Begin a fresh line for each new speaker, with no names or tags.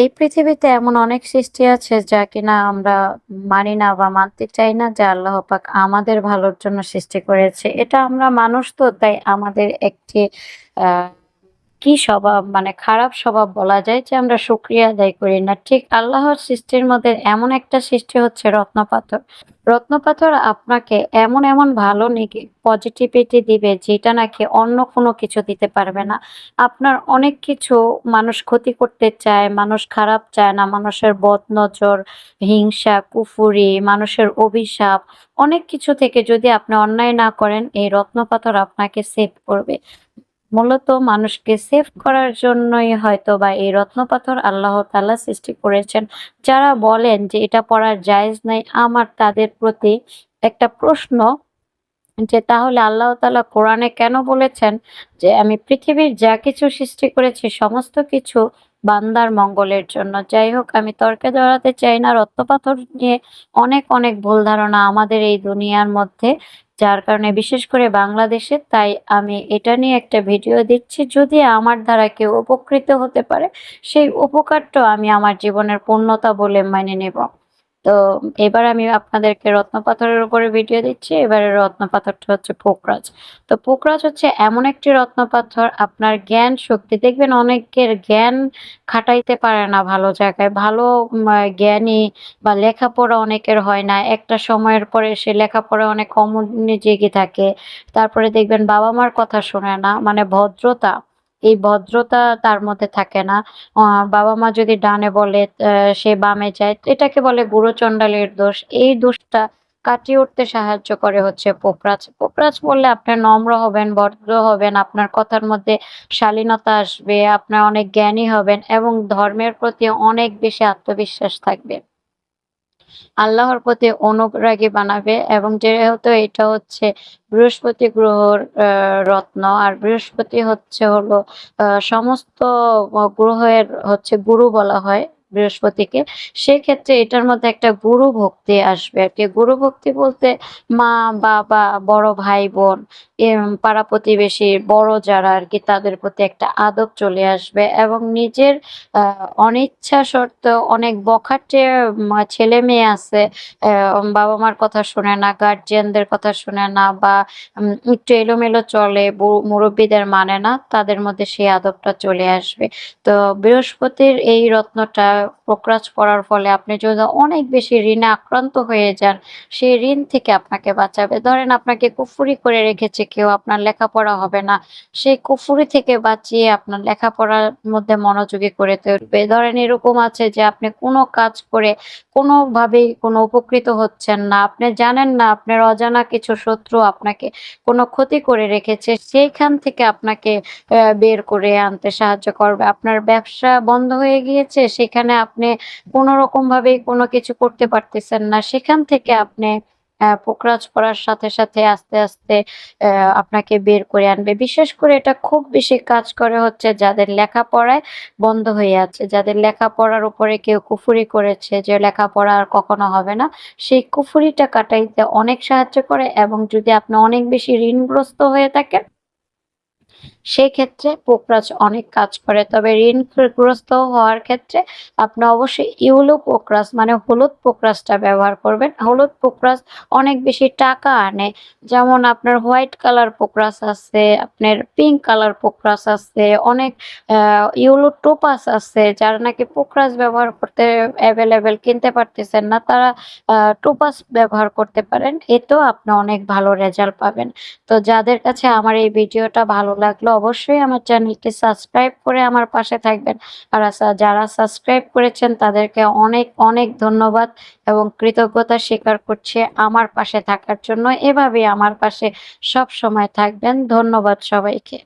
এই পৃথিবীতে এমন অনেক সৃষ্টি আছে যা কিনা আমরা মানি না বা মানতে চাই না, যে আল্লাহ পাক আমাদের ভালোর জন্য সৃষ্টি করেছে। এটা আমরা মানুষ তো, তাই আমাদের একটি, আহ কি স্বভাব? মানে খারাপ স্বভাব বলা যায় যে আমরা শুকরিয়া আদায় করি না। ঠিক আল্লাহর সৃষ্টির মধ্যে এমন একটা সৃষ্টি হচ্ছে রত্নপাথর রত্নপাথর আপনাকে এমন এমন ভালো নাকি পজিটিভিটি দিবে যেটা নাকি অন্য কোনো কিছু দিতে পারবে না। আপনার অনেক কিছু মানুষ ক্ষতি করতে চায়, মানুষ খারাপ চায় না, মানুষের বদনজর, হিংসা, কুফুরি, মানুষের অভিশাপ, অনেক কিছু থেকে যদি আপনি অন্যায় না করেন, এই রত্নপাথর আপনাকে সেভ করবে। মূলত মানুষকে সেভ করার জন্যই হয়তো বা এই রত্নপাথর আল্লাহ তালা সৃষ্টি করেছেন। যারা বলেন যে এটা পড়ার জায়েজ নাই, আমার তাদের প্রতি একটা প্রশ্ন যে তাহলে আল্লাহ তালা কোরআনে কেন বলেছেন যে আমি পৃথিবীর যা কিছু সৃষ্টি করেছি সমস্ত কিছু বান্দার মঙ্গলের জন্য? যাই হোক, আমি তর্কে জড়াতে চাই না রত্নপাথর নিয়ে অনেক অনেক ভুল ধারণা আমাদের এই দুনিয়ার মধ্যে, যার কারণে বিশেষ করে বাংলাদেশে। তাই আমি এটা নিয়ে একটা ভিডিও দিচ্ছি, যদি আমার দ্বারা কেউ উপকৃত হতে পারে, সেই উপকারটা আমি আমার জীবনের পূর্ণতা বলে মেনে নেব। তো এবার আমি আপনাদেরকে রত্নপাথরের উপরে ভিডিও দিচ্ছি। এবারে রত্নপাথরটা হচ্ছে পোকরাজ। তো পোকরাজ হচ্ছে এমন একটি রত্নপাথর, আপনার জ্ঞান শক্তি, দেখবেন অনেকের জ্ঞান খাটাইতে পারে না ভালো জায়গায়। ভালো জ্ঞানী বা লেখাপড়া অনেকের হয় না। একটা সময়ের পরে সে লেখাপড়া অনেক কম জেগে থাকে। তারপরে দেখবেন বাবা মার কথা শোনে না মানে ভদ্রতা। এই ভদ্রতা তার মধ্যে থাকে না। বাবা মা যদি ডানে বলে সে বামে যায়, এটাকে বলে গুরুচণ্ডালের দোষ। এই দোষটা কাটিয়ে উঠতে সাহায্য করে হচ্ছে পোপরাজ। পোপরাজ বললে আপনি নম্র হবেন, ভদ্র হবেন, আপনার কথার মধ্যে শালীনতা আসবে, আপনার অনেক জ্ঞানী হবেন এবং ধর্মের প্রতি অনেক বেশি আত্মবিশ্বাস থাকবে। আল্লাহর প্রতি অনুরাগী বানাবে এবং যেহেতু এটা হচ্ছে বৃহস্পতি গ্রহর রত্ন, আর বৃহস্পতি হচ্ছে হলো সমস্ত গ্রহের হচ্ছে গুরু বলা হয়। বৃহস্পতিকে, সেক্ষেত্রে এটার মধ্যে একটা গুরু ভক্তি আসবে আর কি। গুরু ভক্তি বলতে মা, বাবা, বড় ভাই, বোন পাড়া প্রতিবেশী, বড় যারা আর কি, তাদের প্রতি একটা আদব চলে আসবে এবং নিজের অনিচ্ছা সত্ত্বেও অনেক বখাটে ছেলে মেয়ে আছে বাবা মার কথা শুনে না গার্জিয়ানদের কথা শুনে না বা একটু এলোমেলো চলে মুরব্বিদের মানে না, তাদের মধ্যে সেই আদবটা চলে আসবে। তো বৃহস্পতির এই রত্নটা প্রকরাজ পড়ার ফলে আপনি যদি অনেক বেশি ঋণে আক্রান্ত হয়ে যান, সেই ঋণ থেকে আপনাকে বাঁচাবে। ধরেন আপনাকে কুফুরি করে রেখেছে কেউ, আপনার লেখাপড়া হবে না, সেই কুফুরি থেকে বাঁচিয়ে আপনার লেখাপড়ার মধ্যে মনোযোগী করে তুলবে। ধরেন এরকম আছে যে আপনি কোনো কাজ করে কোনোভাবেই কোনো উপকৃত হচ্ছেন না, আপনি জানেন না, আপনার অজানা কিছু শত্রু আপনাকে কোনো ক্ষতি করে রেখেছে, সেইখান থেকে আপনাকে বের করে আনতে সাহায্য করবে। আপনার ব্যবসা বন্ধ হয়ে গিয়েছে, সেখানে আপনি কোনো রকম ভাবেই কোনো কিছু করতে পারতেছেন না। সেখান থেকে আপনি পোকরাজ পড়ার সাথে সাথে আস্তে আস্তে আপনাকে বের করে আনবে। বিশেষ করে এটা খুব বেশি কাজ করে হচ্ছে যাদের লেখাপড়ায় বন্ধ হয়ে আছে। যাদের লেখাপড়ার উপরে কেউ কুফুরি করেছে যে লেখাপড়া আর কখনো হবে না, সেই কুফুরিটা কাটাইতে অনেক সাহায্য করে এবং যদি আপনি অনেক বেশি ঋণগ্রস্ত হয়ে থাকেন সেক্ষেত্রে পোকরাজ অনেক কাজ করে, তবে ঋণগ্রস্ত হওয়ার ক্ষেত্রে আপনি অবশ্যই ইউলো পোকরাজ মানে হলুদ পোকরাজটা ব্যবহার করবেন। হলুদ পোকরাজ অনেক বেশি টাকা আনে, যেমন আপনার হোয়াইট কালার পোকরাজ আছে, আপনার পিঙ্ক কালার পোকরাজ আছে, অনেক ইউলো টোপাস আছে, যারা নাকি পোকরাজ ব্যবহার করতে অ্যাভেলেবেল কিনতে পারতেছেন না, তারা টোপাস ব্যবহার করতে পারেন, এতেও আপনি অনেক ভালো রেজাল্ট পাবেন। তো যাদের কাছে আমার এই ভিডিওটা ভালো লাগল অবশ্যই আমার চ্যানেলটি সাবস্ক্রাইব করে আমার পাশে থাকবেন। আর যারা সাবস্ক্রাইব করেছেন, তাদেরকে অনেক অনেক ধন্যবাদ এবং কৃতজ্ঞতা স্বীকার করছে আমার পাশে থাকার জন্য। এভাবে আমার পাশে সব সময় থাকবেন। ধন্যবাদ সবাইকে।